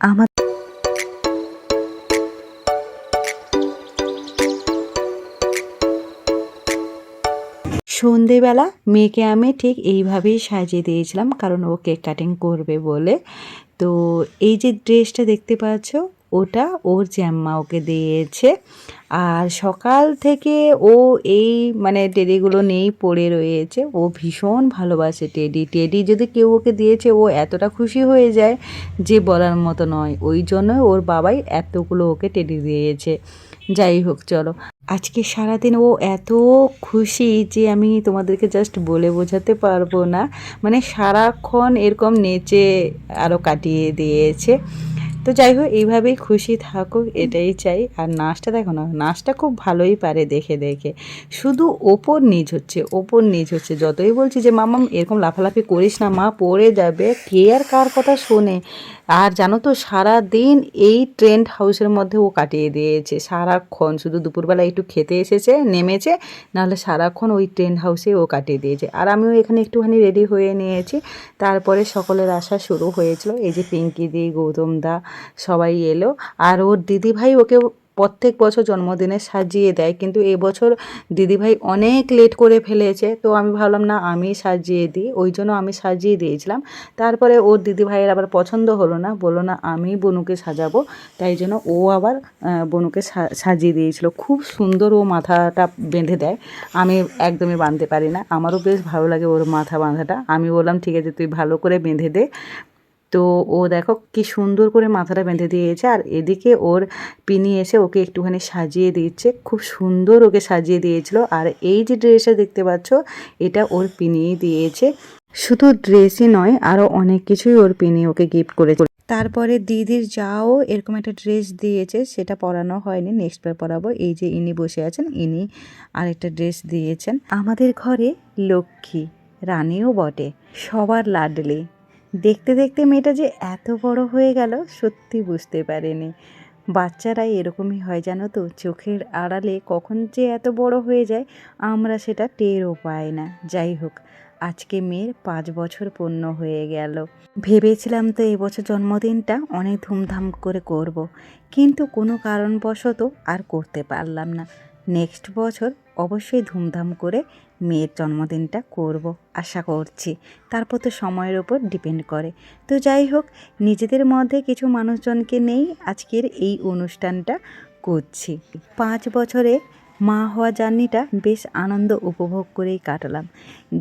আমার সন্ধেবেলা মেয়েকে আমি ঠিক এইভাবেই সাজিয়ে দিয়েছিলাম, কারণ ও কেক কাটিং করবে বলে। তো এই যে ড্রেসটা দেখতে পাচ্ছ ওটা ওর জ্যাম্মা ওকে দিয়েছে। আর সকাল থেকে ও এই মানে টেডিগুলো নেই পড়ে রয়েছে। ও ভীষণ ভালোবাসে টেডি। টেডি যদি কেউ ওকে দিয়েছে, ও এতটা খুশি হয়ে যায় যে বলার মতো নয়। ওই জন্য ওর বাবাই এতগুলো ওকে টেডি দিয়েছে। যাই হোক, চলো। আজকে সারাদিন ও এত খুশি যে আমি তোমাদেরকে জাস্ট বলে বোঝাতে পারব না। মানে সারাক্ষণ এরকম নেচে আরও কাটিয়ে দিয়েছে। তো যাই হোক, এইভাবেই খুশি থাকুক, এটাই চাই। আর নাচটা দেখো না, নাচটা খুব ভালোই পারে দেখে দেখে। শুধু ওপর নিজ হচ্ছে, ওপর নিজ হচ্ছে। যতই বলছি যে মামাম এরকম লাফালাফি করিস না, মা, পড়ে যাবে। কে আর কার কথা শোনে? আর জানো তো সারা দিন এই ট্রেন্ড হাউসের মধ্যে ও কাটিয়ে দিয়েছে। সারাক্ষণ শুধু দুপুরবেলা একটু খেতে এসেছে, নেমেছে, নাহলে সারাক্ষণ ওই ট্রেন্ড হাউসে ও কাটিয়ে দিয়েছে। আর আমিও এখানে একটুখানি রেডি হয়ে নিয়েছি। তারপরে সকলের আসা শুরু হয়েছিল। এই যে পিঙ্কি দি, গৌতম দা সবাই এলো। আর ওর দিদিভাই ওকে প্রত্যেক বছর জন্মদিনে সাজিয়ে দেয়। কিন্তু এবছর দিদিভাই অনেক লেট করে ফেলেছে। তো আমি ভাবলাম, না, আমি সাজিয়ে দিই। ওই জন্য আমি সাজিয়ে দিয়েছিলাম। তারপরে ওর দিদিভাইয়ের আবার পছন্দ হলো না। বলল, না, আমি বনুকে সাজাবো। তাই জন্য ও আবার বনুকে সাজিয়ে দিয়েছিল। খুব সুন্দর ও মাথাটা বেঁধে দেয়। আমি একদমই বাঁধতে পারি না। আমারও বেশ ভালো লাগে ওর মাথা বাঁধাটা। আমি বললাম, ঠিক আছে, তুই ভালো করে বেঁধে দে। তো ও দেখো কি সুন্দর করে মাথাটা বেঁধে দিয়েছে আর এদিকে ওর পিনি এসে ওকে একটুখানি সাজিয়ে দিচ্ছে। খুব সুন্দর ওকে সাজিয়ে দিয়েছিল। আর এই যে ড্রেসটা দেখতে পাচ্ছ, এটা ওর পিনিই দিয়েছে। শুধু ড্রেসই নয় আরও অনেক কিছুই ওর পিনি ওকে গিফট করেছে। তারপরে দিদির যাও এরকম একটা ড্রেস দিয়েছে, সেটা পরানো হয়নি। নেক্সট বার পরাবো। এই যে ইনি বসে আছেন, ইনি আরেকটা ড্রেস দিয়েছেন। আমাদের ঘরে লক্ষ্মী, রানীও বটে, সবার লাডলি। দেখতে দেখতে মেয়েটা যে এত বড় হয়ে গেল, সত্যি বুঝতে পারিনি। বাচ্চারা এরকমই হয় জানো তো? চোখের আড়ালে কখন যে এত বড় হয়ে যায়, আমরা সেটা টেরও পাই না। যাই হোক, আজকে মেয়ের পাঁচ বছর পূর্ণ হয়ে গেল। ভেবেছিলাম তো এবছর জন্মদিনটা অনেক ধুমধাম করে করব। কিন্তু কোনো কারণবশত আর করতে পারলাম না। নেক্সট বছর অবশ্যই ধুমধাম করে মেয়ের জন্মদিনটা করব, আশা করছি। তারপর তো সময়ের ওপর ডিপেন্ড করে। তো যাই হোক, নিজেদের মধ্যে কিছু মানুষজনকে নেই আজকের এই অনুষ্ঠানটা করছি। পাঁচ বছরে মা হওয়া জার্নিটা বেশ আনন্দ উপভোগ করেই কাটালাম।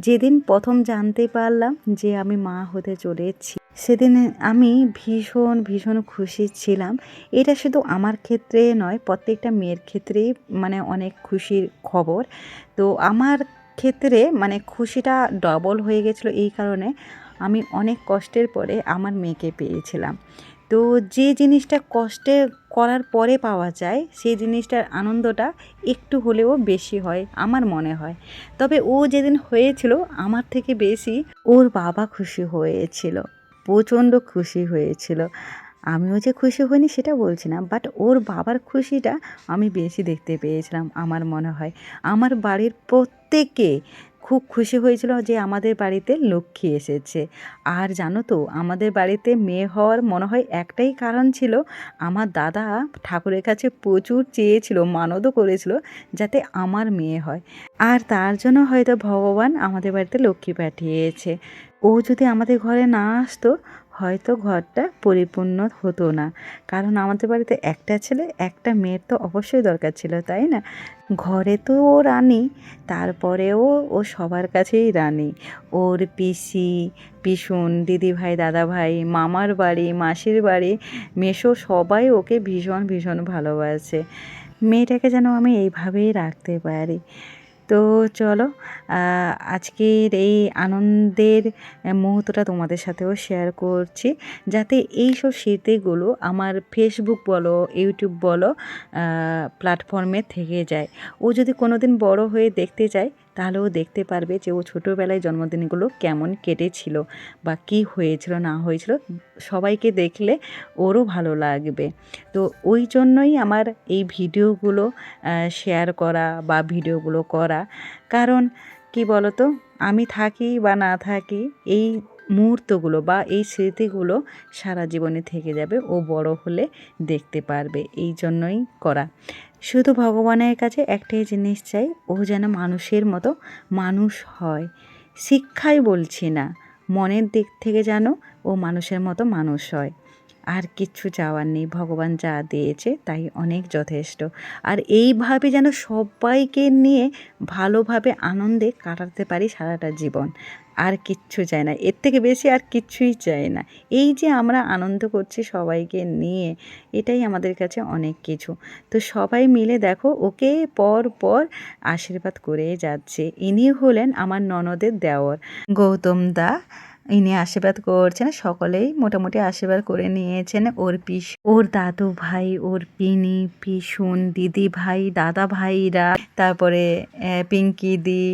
যেদিন প্রথম জানতে পারলাম যে আমি মা হতে চলেছি, সেদিন আমি ভীষণ ভীষণ খুশি ছিলাম। এটা শুধু আমার ক্ষেত্রে নয়, প্রত্যেকটা মেয়ের ক্ষেত্রেই মানে অনেক খুশির খবর। তো আমার ক্ষেত্রে মানে খুশিটা ডবল হয়ে গেছিল এই কারণে আমি অনেক কষ্টের পরে আমার মেয়েকে পেয়েছিলাম। তো যে জিনিসটা কষ্টে করার পরে পাওয়া যায়, সেই জিনিসটার আনন্দটা একটু হলেও বেশি হয় আমার মনে হয়। তবে ও যেদিন হয়েছিল, আমার থেকে বেশি ওর বাবা খুশি হয়েছিল, প্রচণ্ড খুশি হয়েছিল। আমিও যে খুশি হইনি সেটা বলছি না বাট ওর বাবার খুশিটা আমি বেশি দেখতে পেয়েছিলাম আমার মনে হয়। আমার বাড়ির প্রত্যেকে খুব খুশি হয়েছিল যে আমাদের বাড়িতে লক্ষ্মী এসেছে। আর জানো তো, আমাদের বাড়িতে মেয়ে হওয়ার মনে হয় একটাই কারণ ছিল, আমার দাদা ঠাকুরের কাছে প্রচুর চেয়েছিল, মানদও করেছিল যাতে আমার মেয়ে হয়। আর তার জন্য হয়তো ভগবান আমাদের বাড়িতে লক্ষ্মী পাঠিয়েছে। ও যদি আমাদের ঘরে না আসতো হয়তো ঘরটা পরিপূর্ণ হতো না। কারণ আমাদের বাড়িতে একটা ছেলে, একটা মেয়ের তো অবশ্যই দরকার ছিল, তাই না? ঘরে তো ও রানী, তারপরেও ও সবার কাছেই রানী। ওর পিসি, পিসুন, দিদিভাই, দাদাভাই, মামার বাড়ি, মাসির বাড়ি মেশো সবাই ওকে ভীষণ ভীষণ ভালোবাসে। মেয়েটাকে যেন আমি এইভাবেই রাখতে পারি। তো চলো আজকের এই আনন্দের মুহূর্তটা তোমাদের সাথেও শেয়ার করছি। যাতে এই সব স্মৃতিগুলো আমার ফেসবুক বলো ইউটিউব বলো প্ল্যাটফর্মে থেকে যায়। ও যদি কোনো দিন বড়ো হয়ে দেখতে চায় তাহলে ও দেখতে পারবে যে ও ছোটোবেলায় জন্মদিনগুলো কেমন কেটেছিল বা কি হয়েছিল, না হয়েছিল। সবাইকে দেখলে ওরও ভালো লাগবে। তো ওই জন্যই আমার এই ভিডিওগুলো শেয়ার করা বা ভিডিওগুলো করা। কারণ কি বলতো? আমি থাকি বা না থাকি, এই মুহূর্তগুলো বা এই স্মৃতিগুলো সারা জীবনে থেকে যাবে, ও বড় হলে দেখতে পারবে। এই জন্যই করা। শুধু ভগবানের কাছে একটাই জিনিস চাই, ও যেন মানুষের মতো মানুষ হয়। শিক্ষাই বলছি না, মনের দিক থেকে যেন ও মানুষের মতো মানুষ হয়। আর কিচ্ছু চাওয়ার নেই। ভগবান যা দিয়েছে তাই অনেক যথেষ্ট। আর এইভাবে যেন সবাইকে নিয়ে ভালোভাবে আনন্দে কাটাতে পারি সারাটা জীবন। আর কিচ্ছু চাই না। এর থেকে বেশি আর কিচ্ছুই চাই না। এই যে আমরা আনন্দ করছি সবাইকে নিয়ে, এটাই আমাদের কাছে অনেক কিছু। তো সবাই মিলে দেখো, ওকে পর পর আশীর্বাদ করে যাচ্ছে। ইনি হলেন আমার ননদের দেওর। গৌতম দা ইনি আশীর্বাদ করছেন, সকলেই মোটামুটি আশীর্বাদ করে নিয়েছেন। ওর পিস, ওর দাদু ভাই, ওর পিনি, পিসুন, দিদি ভাই, দাদা ভাইরা, তারপরে পিঙ্কি দি,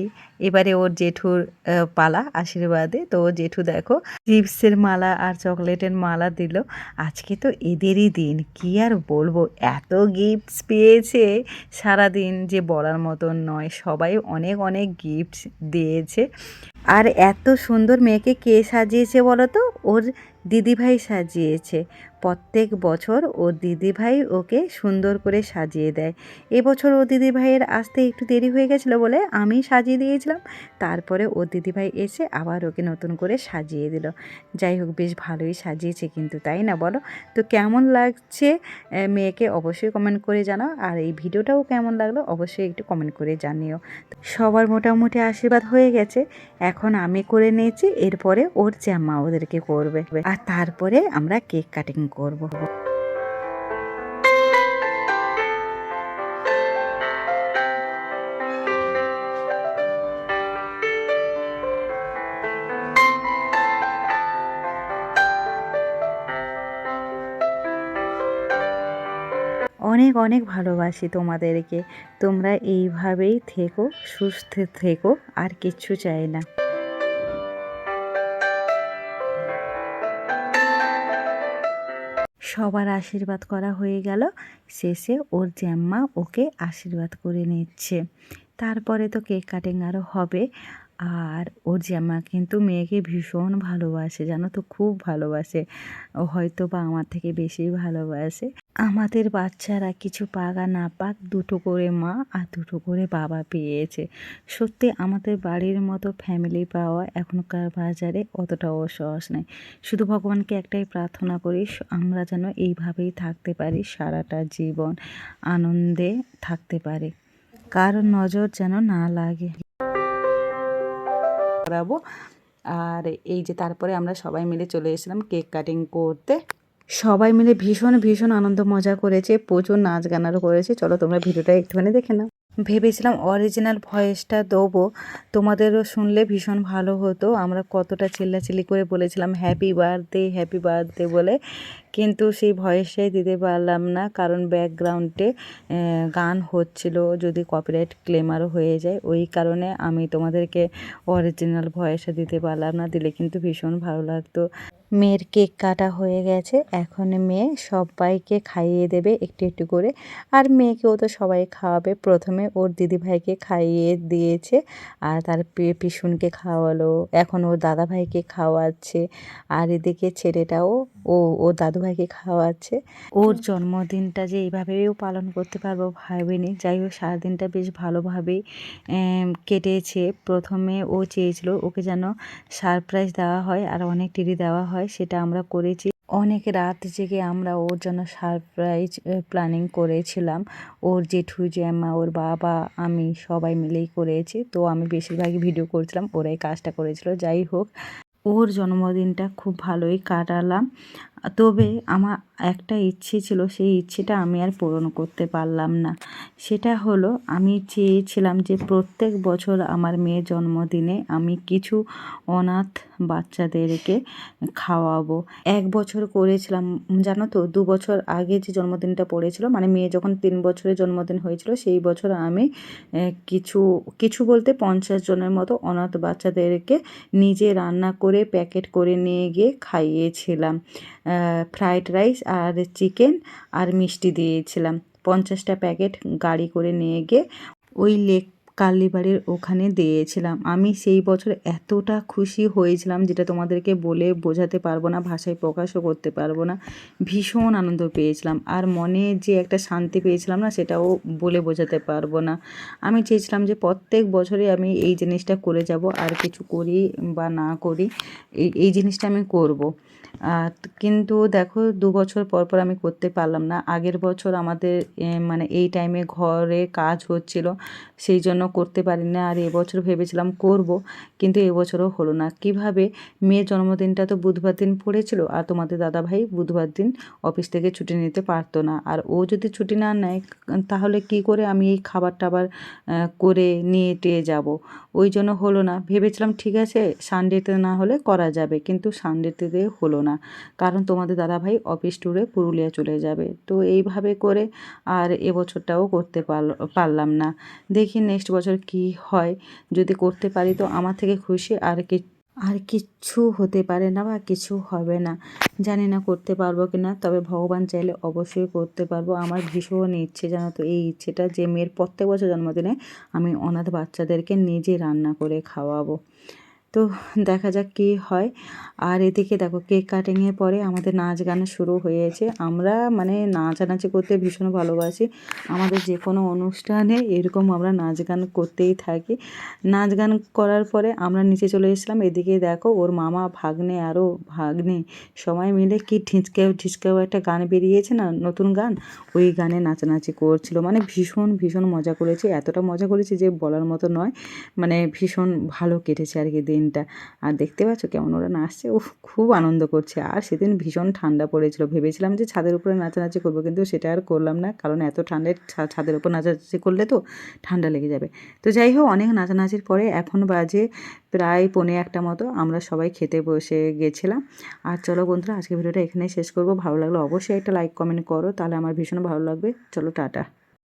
এবারে ওর জেঠুর পালা আশীর্বাদে। তো জেঠু দেখো, চিপসের মালা আর চকলেটের মালা দিল। আজকে তো এদেরই দিন, কি আর বলব? এত গিফটস পেয়েছে। সারাদিন যে বলার মতন নয়, সবাই অনেক অনেক গিফটস দিয়েছে। আর এত সুন্দর মেয়েকে কে সাজিয়েছে বলো তো? ওর দিদিভাই সাজিয়েছে। প্রত্যেক বছর ওর দিদিভাই ওকে সুন্দর করে সাজিয়ে দেয়। এবছর ও দিদিভাইয়ের আসতে একটু দেরি হয়ে গেছিল বলে আমি সাজিয়ে দিয়েছিলাম। তারপরে ও দিদিভাই এসে আবার ওকে নতুন করে সাজিয়ে দিল। যাই হোক, বেশ ভালোই সাজিয়েছে কিন্তু, তাই না বলো? তো কেমন লাগছে মেয়েকে অবশ্যই কমেন্ট করে জানাও। আর এই ভিডিওটাও কেমন লাগল অবশ্যই একটু কমেন্ট করে জানিও। সবার মোটামুটি আশীর্বাদ হয়ে গেছে। এখন আমি করে নিয়েছি, এরপরে ওর জামা ওদেরকে করবে। আর তারপরে আমরা কেক কাটিং করব। অনেক অনেক ভালোবাসি তোমাদেরকে। তোমরা এইভাবেই থেকো, সুস্থ থেকো, আর কিচ্ছু চাই না। সবার আশীর্বাদ করা হয়ে গেল। শেষে ওর জ্যাম্মা ওকে আশীর্বাদ করে নিচ্ছে। তারপরে তো কেক কাটিং আরও হবে। আর ওর জামা কিন্তু মেয়েকে ভীষণ ভালোবাসে, জানো তো? খুব ভালোবাসে। ও হয়তো বা আমার থেকে বেশি ভালোবাসে। আমাদের বাচ্চারা কিছু আর না পাক, দুটো করে মা আর দুটো করে বাবা পেয়েছে। সত্যি আমাদের বাড়ির মতো ফ্যামিলি পাওয়া এখনকার বাজারে অতটাও সহজ নয়। শুধু ভগবানকে একটাই প্রার্থনা করি, আমরা যেন এইভাবেই থাকতে পারি, সারাটা জীবন আনন্দে থাকতে পারি। কারোর নজর যেন না লাগে। করাবো। আর এই যে তারপরে আমরা সবাই মিলে চলে এসেছিলাম কেক কাটিং করতে। সবাই মিলে ভীষণ ভীষণ আনন্দ মজা করেছে, প্রচুর নাচ গানারও করেছে। চলো তোমরা ভিডিওটা একটুখানি দেখে নাও। ভেবেছিলাম অরিজিনাল ভয়েসটা দেবো। তোমাদেরও শুনলে ভীষণ ভালো হতো। আমরা কতটা চিল্লাচিল্লি করে বলেছিলাম হ্যাপি বার্থডে হ্যাপি বার্থডে বলে। কিন্তু সেই ভয়েসটাই দিতে পারলাম না, কারণ ব্যাকগ্রাউন্ডে গান হচ্ছিল, যদি কপিরাইট ক্লেমারও হয়ে যায়। ওই কারণে আমি তোমাদেরকে অরিজিনাল ভয়েসটা দিতে পারলাম না, দিলে কিন্তু ভীষণ ভালো লাগতো। মেয়ের কেক কাটা হয়ে গেছে। এখন মেয়ে সবাইকে খাইয়ে দেবে একটু একটু করে। আর মেয়েকেও তো সবাই খাওয়াবে। প্রথমে ওর দিদিভাইকে খাইয়ে দিয়েছে আর তার পিসুনকে খাওয়ালো। এখন ওর দাদাভাইকে খাওয়াচ্ছে। আর এদিকে ছেলেটাও ও ওর দাদুভাইকে খাওয়াচ্ছে। ওর জন্মদিনটা যে এইভাবেও পালন করতে পারব ভাবিনি। যাই হোক, সারাদিনটা বেশ ভালোভাবেই কেটেছে। প্রথমে ও চেয়েছিল ওকে যেন সারপ্রাইজ দেওয়া হয় আর অনেক টিডি দেওয়া হয়। সেটা আমরা করেছি। অনেক রাত জেগে আমরা ওর জন্য সারপ্রাইজ প্ল্যানিং করেছিলাম। ওর জেঠু জ্যামা ওর বাবা, আমি সবাই মিলেই করেছি। তো আমি বেশিরভাগই ভিডিও করেছিলাম, ওরাই কাজটা করেছিল। যাই হোক, ওর জন্মদিনটা খুব ভালোই কাটালাম। তবে আমার একটা ইচ্ছে ছিল, সেই ইচ্ছেটা আমি আর পূরণ করতে পারলাম না। সেটা হলো, আমি চেয়েছিলাম যে প্রত্যেক বছর আমার মেয়ের জন্মদিনে আমি কিছু অনাথ বাচ্চাদেরকে খাওয়াবো। এক বছর করেছিলাম, জানো তো, দু বছর আগে যে জন্মদিনটা পড়েছিল মানে মেয়ে যখন তিন বছরের জন্মদিন হয়েছিল, সেই বছর আমি কিছু কিছু বলতে পঞ্চাশ জনের মতো অনাথ বাচ্চাদেরকে নিজে রান্না করে, প্যাকেট করে নিয়ে গিয়ে খাইয়েছিলাম। ফ্রাইড রাইস আর চিকেন আর মিষ্টি দিয়েছিলাম। পঞ্চাশটা প্যাকেট গাড়ি করে নিয়ে গিয়ে ওই লেক কালীবাড়ির ওখানে দিয়েছিলাম। আমি সেই বছর এতটা খুশি হয়েছিলাম যেটা তোমাদেরকে বলে বোঝাতে পারব না, ভাষায় প্রকাশও করতে পারব না। ভীষণ আনন্দ পেয়েছিলাম আর মনে যে একটা শান্তি পেয়েছিলাম না, সেটাও বলে বোঝাতে পারব না। আমি চেয়েছিলাম যে প্রত্যেক বছরে আমি এই জিনিসটা করে যাব, আর কিছু করি বা না করি, এই এই জিনিসটা আমি করব। কিন্তু দেখো দু বছর পর পর আমি করতে পারলাম না। আগের বছর আমাদের মানে এই টাইমে ঘরে কাজ হচ্ছিল, সেই জন্য করতে পারি না। আর এবছর ভেবেছিলাম করব, কিন্তু এবছরও হলো না। কীভাবে? মেয়ের জন্মদিনটা তো বুধবার দিন পড়েছিল, আর তোমাদের দাদাভাই বুধবার দিন অফিস থেকে ছুটি নিতে পারতো না। আর ও যদি ছুটি না নেয়, তাহলে কি করে আমি এই খাবার টাবার করে নিয়ে টেয়ে যাব? ওই জন্য হলো না। ভেবেছিলাম ঠিক আছে সানডেতে না হলে করা যাবে, কিন্তু সানডেতে হলো না। কারণ তোমাদের দাদা ভাই অফিস ট্যুরে পুরুলিয়া চলে যাবে। তো এইভাবে করে আর এবছরটাও করতে পারল- পারলাম না। দেখি নেক্সট বছর কি হয়। যদি করতে পারি তো আমার থেকে খুশি। আর কি, আর কিচ্ছু হতে পারে না বা কিছু হবে না। জানি না করতে পারব কি না তবে ভগবান চাইলে অবশ্যই করতে পারব। আমার ভীষণ ইচ্ছে জানো তো, এই ইচ্ছেটা যে মেয়ের প্রত্যেক বছর জন্মদিনে আমি অনাথ বাচ্চাদেরকে নিজে রান্না করে খাওয়াবো। তো দেখা যাক কী হয়। আর এদিকে দেখো, কেক কাটিংয়ের পরে আমাদের নাচ গান শুরু হয়েছে। আমরা মানে নাচানাচি করতে ভীষণ ভালোবাসি। আমাদের যে কোনো অনুষ্ঠানে এরকম আমরা নাচ গান করতেই থাকি। নাচ গান করার পরে আমরা নিচে চলে এসেছিলাম। এদিকে দেখো, ওর মামা, ভাগ্নে আরও ভাগ্নে সবাই মিলে কি ঢিচকেও ঢিচকেও একটা গান বেরিয়েছে না, নতুন গান? ওই গানে নাচানাচি করছিল। মানে ভীষণ ভীষণ মজা করেছি। এতটা মজা করেছি যে বলার মতো নয়। মানে ভীষণ ভালো কেটেছে আর কি দিনটা। আর দেখতে পাচ্ছ কেমন ওরা নাচছে? ও খুব আনন্দ করছে। আর সেদিন ভীষণ ঠান্ডা পড়েছিল। ভেবেছিলাম যে ছাদের উপরে নাচানাচি করব, কিন্তু সেটা আর করলাম না। কারণ এত ঠান্ডায় ছাদের উপর নাচানাচি করলে তো ঠান্ডা লেগে যাবে। তো যাই হোক, অনেক নাচানাচির পরে এখন বাজে প্রায় পৌনে একটা মতো। আমরা সবাই খেতে বসে গেছিলাম। আর চলো বন্ধুরা আজকে ভিডিওটা এখানেই শেষ করব। ভালো লাগল অবশ্যই একটা লাইক, কমেন্ট করো। তাহলে আমার ভীষণ ভালো লাগবে। চলো, টাটা।